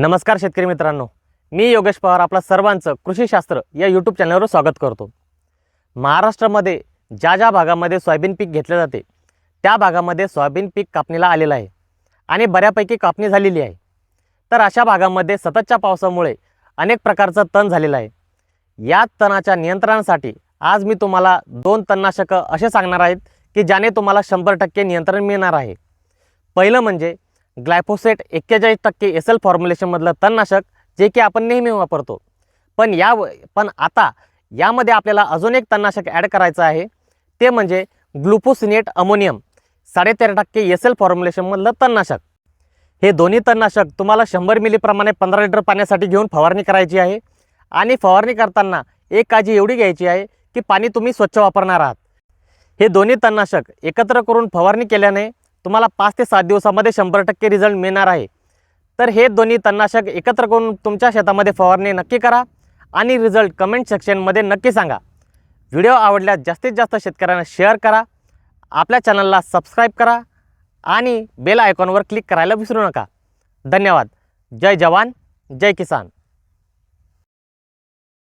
नमस्कार शेतकरी मित्रांनो. मी योगेश पवार आपला सर्वांचं कृषीशास्त्र या यूट्यूब चॅनलवर स्वागत करतो. महाराष्ट्रामध्ये ज्या ज्या भागामध्ये सोयाबीन पीक घेतले जाते त्या भागामध्ये सोयाबीन पीक कापणीला आलेलं आहे आणि बऱ्यापैकी कापणी झालेली आहे. तर अशा भागामध्ये सततच्या पावसामुळे अनेक प्रकारचं तण झालेलं आहे. या तणाच्या नियंत्रणासाठी आज मी तुम्हाला दोन तणनाशकं असे सांगणार आहेत की ज्याने तुम्हाला शंभर टक्के नियंत्रण मिळणार आहे. पहिलं म्हणजे ग्लायफोसेट एक्केचाळीस टक्के एस एल फॉर्म्युलेशनमधलं तणनाशक जे की आपण नेहमी वापरतो. पण या पण आता यामध्ये आपल्याला अजून एक तणनाशक ॲड करायचं आहे. ते म्हणजे ग्लुपोसिनेट अमोनियम. साडेतेरा टक्के एस एल फॉर्म्युलेशनमधलं तणनाशक. हे दोन्ही तणनाशक तुम्हाला शंभर मिलीप्रमाणे पंधरा लिटर पाण्यासाठी घेऊन फवारणी करायची आहे. आणि फवारणी करताना एक काळजी एवढी घ्यायची आहे की पाणी तुम्ही स्वच्छ वापरणार आहात. हे दोन्ही तणनाशक एकत्र करून फवारणी केल्याने तुम्हाला पाच ते सात दिवसामध्ये शंभर टक्के रिझल्ट मिळणार आहे. तर हे दोन्ही तणनाशक एकत्र करून तुमच्या शेतामध्ये फवारणी नक्की करा आणि रिझल्ट कमेंट सेक्शनमध्ये नक्की सांगा. व्हिडिओ आवडल्यास जास्तीत जास्त शेतकऱ्यांना शेअर करा आपल्या चॅनलला सबस्क्राईब करा आणि बेल आयकॉनवर क्लिक करायला विसरू नका. धन्यवाद. जय जवान जय किसान.